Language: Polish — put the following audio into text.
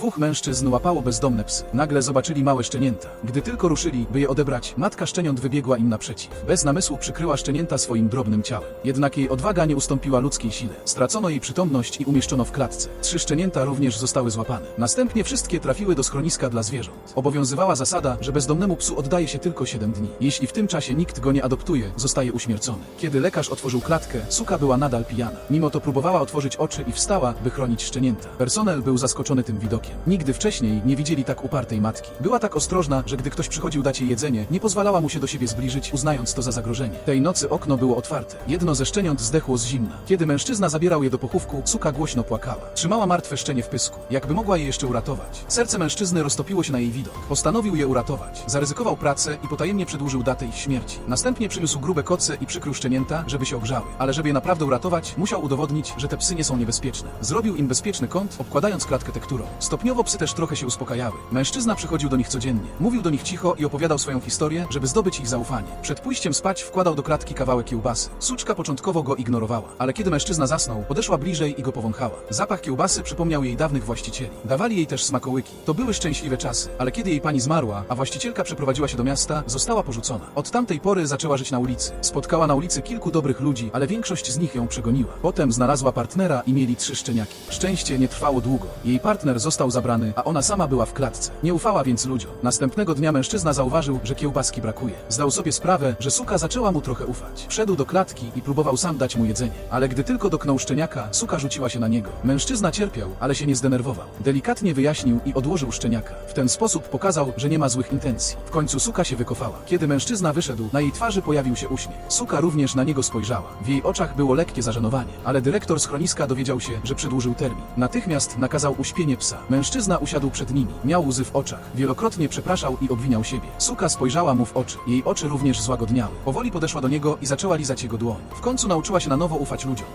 Dwóch mężczyzn łapało bezdomne psy. Nagle zobaczyli małe szczenięta. Gdy tylko ruszyli, by je odebrać, matka szczeniąt wybiegła im naprzeciw. Bez namysłu przykryła szczenięta swoim drobnym ciałem. Jednak jej odwaga nie ustąpiła ludzkiej sile. Stracono jej przytomność i umieszczono w klatce. Trzy szczenięta również zostały złapane. Następnie wszystkie trafiły do schroniska dla zwierząt. Obowiązywała zasada, że bezdomnemu psu oddaje się tylko 7 dni. Jeśli w tym czasie nikt go nie adoptuje, zostaje uśmiercony. Kiedy lekarz otworzył klatkę, suka była nadal pijana. Mimo to próbowała otworzyć oczy i wstała, by chronić szczenięta. Personel był zaskoczony tym widokiem. Nigdy wcześniej nie widzieli tak upartej matki. Była tak ostrożna, że gdy ktoś przychodził dać jej jedzenie, nie pozwalała mu się do siebie zbliżyć, uznając to za zagrożenie. Tej nocy okno było otwarte. Jedno ze szczeniąt zdechło z zimna. Kiedy mężczyzna zabierał je do pochówku, suka głośno płakała. Trzymała martwe szczenie w pysku, jakby mogła je jeszcze uratować. Serce mężczyzny roztopiło się na jej widok. Postanowił je uratować. Zaryzykował pracę i potajemnie przedłużył datę ich śmierci. Następnie przyniósł grube koce i przykrył szczenięta, żeby się ogrzały. Ale żeby je naprawdę uratować, musiał udowodnić, że te psy nie są niebezpieczne. Zrobił im bezpieczny kąt, obkładając klatkę tekturą. Stopniowo psy też trochę się uspokajały. Mężczyzna przychodził do nich codziennie. Mówił do nich cicho i opowiadał swoją historię, żeby zdobyć ich zaufanie. Przed pójściem spać wkładał do klatki kawałek kiełbasy. Suczka początkowo go ignorowała, ale kiedy mężczyzna zasnął, podeszła bliżej i go powąchała. Zapach kiełbasy przypomniał jej dawnych właścicieli. Dawali jej też smakołyki. To były szczęśliwe czasy, ale kiedy jej pani zmarła, a właścicielka przeprowadziła się do miasta, została porzucona. Od tamtej pory zaczęła żyć na ulicy. Spotkała na ulicy kilku dobrych ludzi, ale większość z nich ją przegoniła. Potem znalazła partnera i mieli trzy szczeniaki. Szczęście nie trwało długo. Jej partner został zabrany, a ona sama była w klatce. Nie ufała więc ludziom. Następnego dnia mężczyzna zauważył, że kiełbaski brakuje. Zdał sobie sprawę, że suka zaczęła mu trochę ufać. Wszedł do klatki i próbował sam dać mu jedzenie. Ale gdy tylko dotknął szczeniaka, suka rzuciła się na niego. Mężczyzna cierpiał, ale się nie zdenerwował. Delikatnie wyjaśnił i odłożył szczeniaka. W ten sposób pokazał, że nie ma złych intencji. W końcu suka się wykofała. Kiedy mężczyzna wyszedł, na jej twarzy pojawił się uśmiech. Suka również na niego spojrzała. W jej oczach było lekkie zażenowanie, ale dyrektor schroniska dowiedział się, że przedłużył termin. Natychmiast nakazał uśpienie psa. Mężczyzna usiadł przed nimi. Miał łzy w oczach. Wielokrotnie przepraszał i obwiniał siebie. Suka spojrzała mu w oczy. Jej oczy również złagodniały. Powoli podeszła do niego i zaczęła lizać jego dłoń. W końcu nauczyła się na nowo ufać ludziom.